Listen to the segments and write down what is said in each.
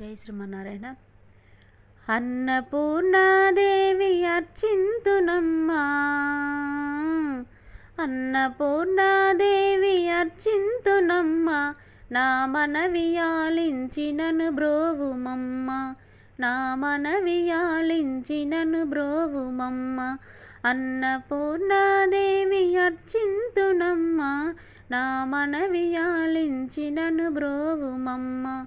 జై శ్రీమన్నారాయణ. అన్నపూర్ణాదేవి అర్చింతునమ్మా. అన్నపూర్ణాదేవి అర్చింతునమ్మా. నా మనవియాలించినను బ్రోవుమమ్మ. నా మనవియాలించినను బ్రోవుమమ్మ. అన్నపూర్ణాదేవి అర్చింతునమ్మా. నా మనవియాలించినను బ్రోవుమమ్మ.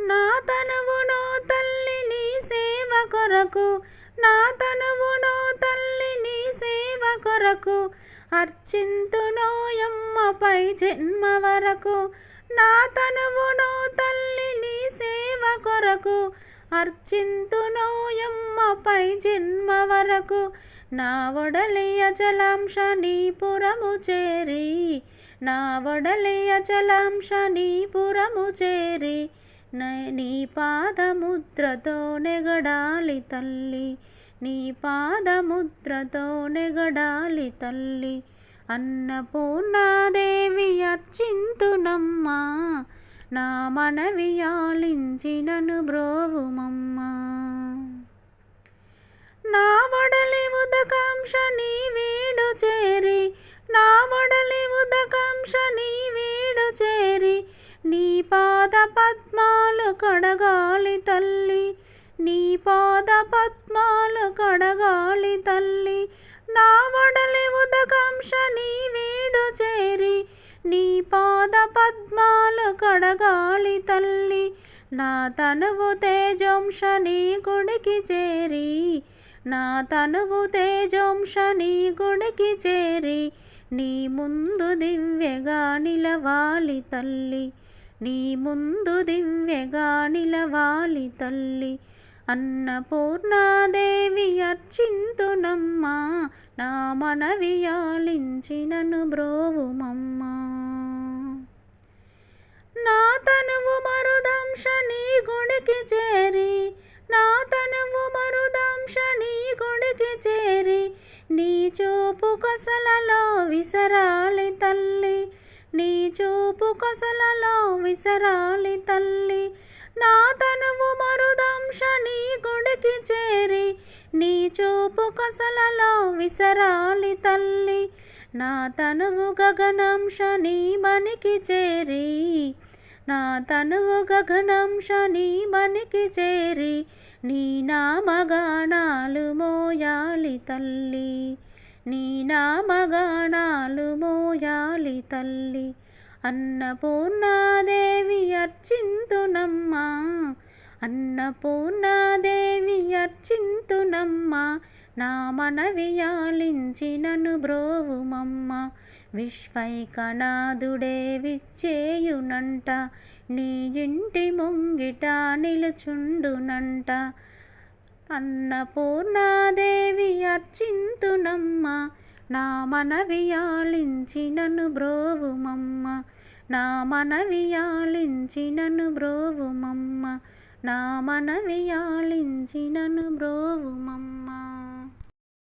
నా తనువునో తల్లి నీ సేవ కొరకు. నా తనువునో తల్లి నీ సేవ కొరకు. అర్చింతునోయమ్మపై జన్మ వరకు. నా తనువునో తల్లి నీ సేవ కొరకు. అర్చింతునోయమ్మపై జన్మ వరకు. నా ఒడలియ జలాంశ నీ పురము చేరి. నా ఒడలియ జలాంశ నీ పురము చేరి. నీ పాదముద్రతో నెగడాలి తల్లి. నీ పాదముద్రతో నెగడాలి తల్లి. అన్నపూర్ణాదేవి అర్చింతునమ్మా. నా మనవియాలించినను బ్రోవుమమ్మా. నా వడలి ఉదకాంక్ష నీ వీడు చేరి. నా వడలి ఉదకాంక్ష నీ వీడు చేరి. నీ పాద పద్ కడగాలి తల్లి. నీ పాద పద్మాలు కడగాలి తల్లి. నా వడలి ఉదకంశ నీ వీడు చేరి. నీ పాద పద్మాలు కడగాలి తల్లి. నా తనువు తేజంశ నీ గుడికి చేరి. నా తనువు తేజంశ నీ గుడికి చేరి. నీ ముందు దివ్యగా నిలవాలి తల్లి. నీ ముందు దివ్యగా నిలవాలి తల్లి. అన్నపూర్ణాదేవి అర్చింతునమ్మా నా మనవి ఆలించినను బ్రోవుమమ్మా. నా తనువు మరుదంశ నీ గుడికి చేరి నా తనువు మరుదంశ నీ గుడికి చేరి నీ చూపు కసలలో విసరాలి తల్లి. నీ చూపు కొసలలో విసరాలి తల్లి. నా తనువు మరుదంశ నీ గుడికి చేరి. నీ చూపు కొసలలో విసరాలి తల్లి. నా తనువు గగనంశ నీ మనికి చేరి. నా తనువు గగనంశ నీ మనికి చేరి. నీ నామగానాలు మోయాలి తల్లి. నీ నామగానాలు మోయాలి తల్లి. అన్నపూర్ణాదేవి అర్చింతునమ్మా. అన్నపూర్ణాదేవి అర్చింతునమ్మా. నా మనవియాలించినను బ్రోవుమమ్మ. విశ్వైకనాథుడే విచ్చేయునంట. నీ ఇంటి ముంగిట నిలుచుండునంట. అన్నపూర్ణాదేవి అర్చింతునమ్మ నా మనవియాలించినను బ్రోవుమమ్మ నా మనవియాలించినను బ్రోవుమమ్మ నా మనవియాలించినను బ్రోవుమమ్మ.